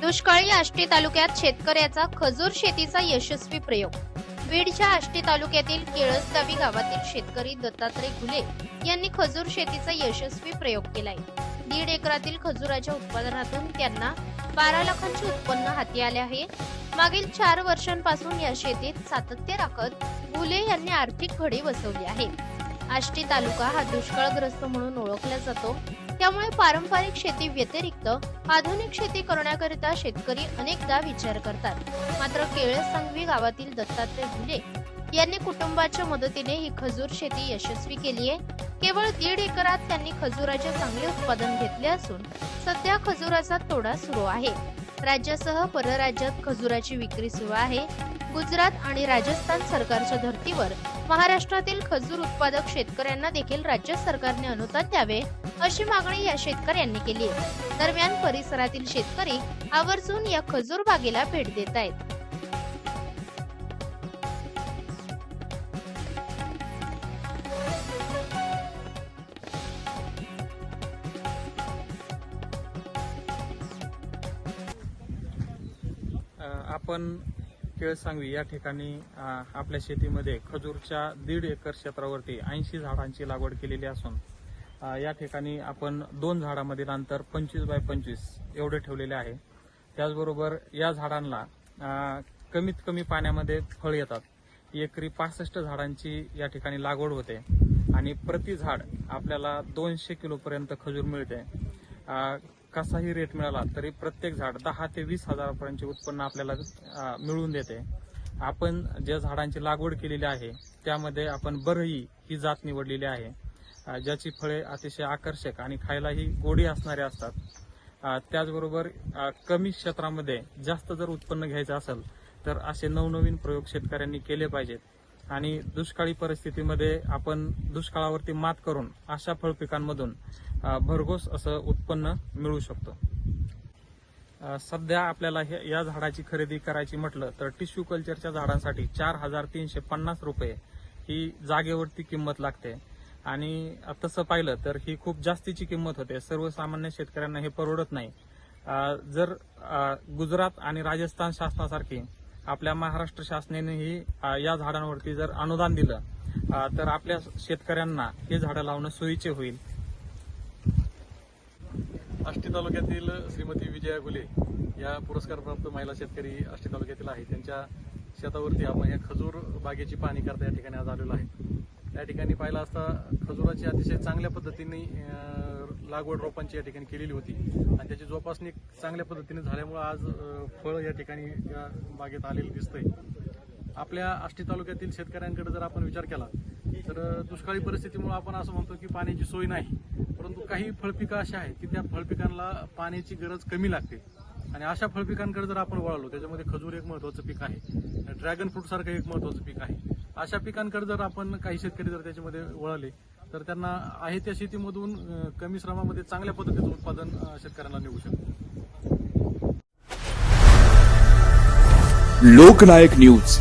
दुष्काळी आष्टी तालुक्यात शेतकऱ्याचा खजूर शेतीचा यशस्वी प्रयोग. बीडच्या आष्टी तालुक्यातील केळसदावी गावातील शेतकरी दत्तात्रय घुले यांनी खजूर शेतीचा यशस्वी प्रयोग केलाय. दीड एकरातील खजुराच्या उत्पादनातून त्यांना बारा लाखांचे उत्पन्न हाती आले आहे. मागील चार वर्षांपासून या शेतीत सातत्य राखत घुले यांनी आर्थिक घडी बसवली आहे. आष्टी तालुका हा दुष्काळग्रस्त म्हणून ओळखला जातो. त्यामुळे पारंपरिक शेती व्यतिरिक्त आधुनिक शेती करण्याकरिता शेतकरी अनेकदा विचार करतात. मात्र केळस सांगवी गावातील दत्तात्रय भुले यांनी कुटुंबाच्या मदतीने ही खजूर शेती यशस्वी केली आहे. केवळ दीड एकरात त्यांनी खजुराचे चांगले उत्पादन घेतले असून सध्या खजुराचा तोडा सुरू आहे. राज्यासह परराज्यात खजुराची विक्री सुरू आहे. गुजरात आणि राजस्थान सरकारच्या धर्तीवर महाराष्ट्रातील खजूर उत्पादक शेतकऱ्यांना देखील राज्य सरकारने अनुदान द्यावे अशी मागणी या शेतकऱ्यांनी केली आहे. दरम्यान परिसरातील शेतकरी आवर्जून या खजूर बागेला भेट देत आहेत. आपण केळसांगवी या ठिकाणी आपल्या शेतीमध्ये खजूरच्या दीड एकर क्षेत्रावरती ऐंशी झाडांची लागवड केलेली असून या ठिकाणी आपण दोन झाडामधील अंतर पंचवीस बाय पंचवीस एवढे ठेवलेले आहे. त्याचबरोबर या झाडांना कमीत कमी पाण्यामध्ये फळ येतात. एकरी पासष्ट झाडांची या ठिकाणी लागवड होते आणि प्रति झाड आपल्याला दोनशे किलोपर्यंत खजूर मिळते. कसाही रेट मिळाला तरी प्रत्येक झाड दहा ते वीस हजारापर्यंतचे उत्पन्न आपल्याला मिळून मिळवून देते. आपण ज्या झाडांची लागवड केलेली आहे त्यामध्ये आपण बरही ही जात निवडलेली आहे. ज्याची फळे अतिशय आकर्षक आणि खायलाही गोडी असणारे असतात. त्याचबरोबर कमी क्षेत्रामध्ये जास्त जर उत्पन्न घ्यायचं असेल तर असे नवनवीन प्रयोग शेतकऱ्यांनी केले पाहिजेत. आणि दुष्काळी परिस्थितीमध्ये आपण दुष्काळावरती मात करून अशा फळपिकांमधून भरघोस असं उत्पन्न मिळू शकतो. सध्या आपल्याला हे- या झाडाची खरेदी करायची म्हटलं तर टिश्यू कल्चरच्या झाडांसाठी चार हजार तीनशे पन्नास रुपये ही जागेवरती किंमत लागते. आणि तसं पाहिलं तर ही खूप जास्तीची किंमत होते. सर्वसामान्य शेतकऱ्यांना हे परवडत नाही. जर गुजरात आणि राजस्थान शासनासारखी आपल्या महाराष्ट्र शासनानेही या झाडांवरती जर अनुदान दिलं तर आपल्या शेतकऱ्यांना हे झाडं लावणं सोयीचे होईल. आष्टी तालुक्यातील श्रीमती विजया गुले या पुरस्कारप्राप्त महिला शेतकरी आष्टी तालुक्यातील आहे त्यांच्या शेतावरती आपण या खजूर बागेची पाहणी करता या ठिकाणी आज आलेलो आहे. या ठिकाणी पाहिलं असता खजुराची अतिशय चांगल्या पद्धतीने लागवड रोपांची या ठिकाणी केलेली होती. आणि त्याची जोपासणी चांगल्या पद्धतीने झाल्यामुळे आज फळं फळ या ठिकाणी या बागेत आलेलं दिसतंय. आपल्या आष्टी तालुक्यातील शेतकऱ्यांकडे जर आपण विचार केला तर दुष्काळी परिस्थितीमुळे आपण असं म्हणतो की पाण्याची सोय नाही. परंतु काही फळपिकं अशी आहेत की त्या फळपिकांना पाण्याची गरज कमी लागते. आणि अशा फळपिकांकडे जर आपण वळालो त्याच्यामध्ये खजूर एक महत्वाचं पीक आहे. ड्रॅगन फ्रूट सारखं एक महत्वाचं पीक आहे. अशा पिकांकडे जर आपण काही शेतकरी जर त्याच्यामध्ये वळाले तर त्यांना आहे त्या शेतीमधून कमी श्रमामध्ये चांगल्या पद्धतीचं उत्पादन शेतकऱ्यांना निघू शकतं. लोकनायक न्यूज.